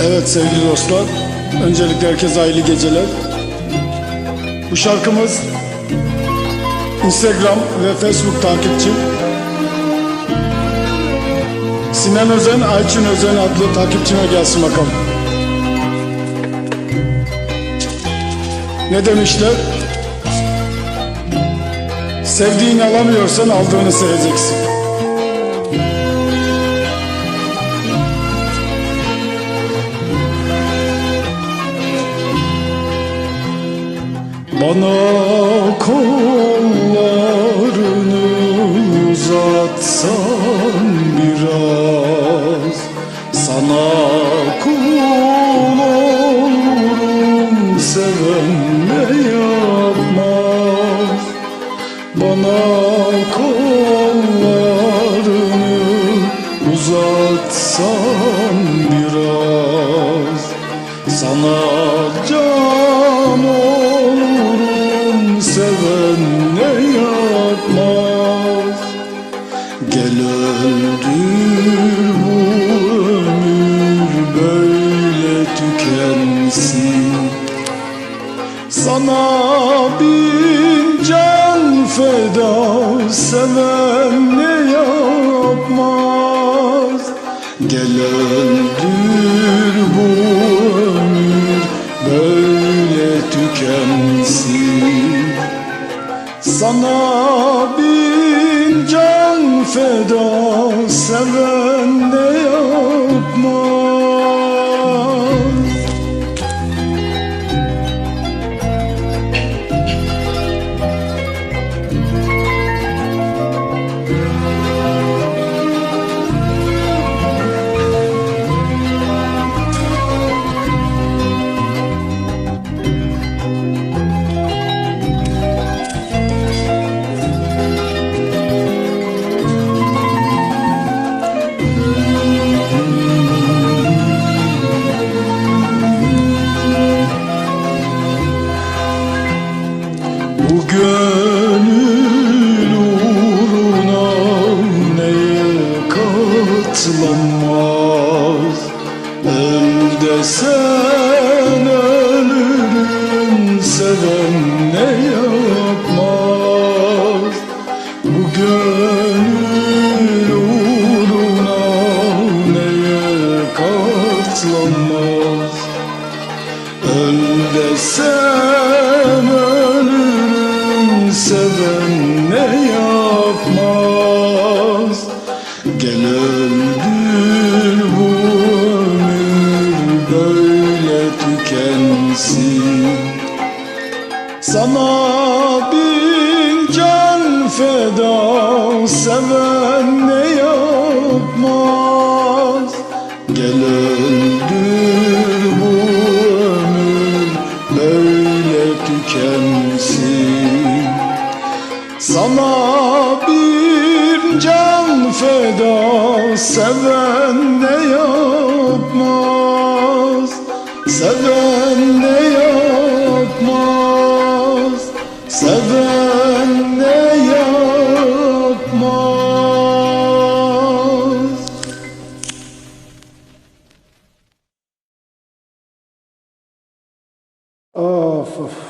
Evet sevgili dostlar, öncelikle herkese hayırlı geceler. Bu şarkımız Instagram ve Facebook takipçi Sinan Özen, Ayçin Özen adlı takipçime gelsin bakalım. Ne demişler? Sevdiğini alamıyorsan aldığını seveceksin. Bana kollarını uzatsan biraz Sana kul olurum seven ne yapmaz? Bana kollarını uzatsan biraz Sana Gel öldür bu ömür böyle Sana bin can feda seven ne yapmaz? Gel öldür bu ömür böyle tükensin. Sana bin can feda seven desen ölürüm seven ne yapmaz? Bu gönül uğruna neye katlanmaz? Öl desem Sana bin can feda seven ne yapmaz? Gel öldür bu ömür böyle tükensin. Sana bir can feda seven ne yapmaz Seven ne yapmaz. Of of.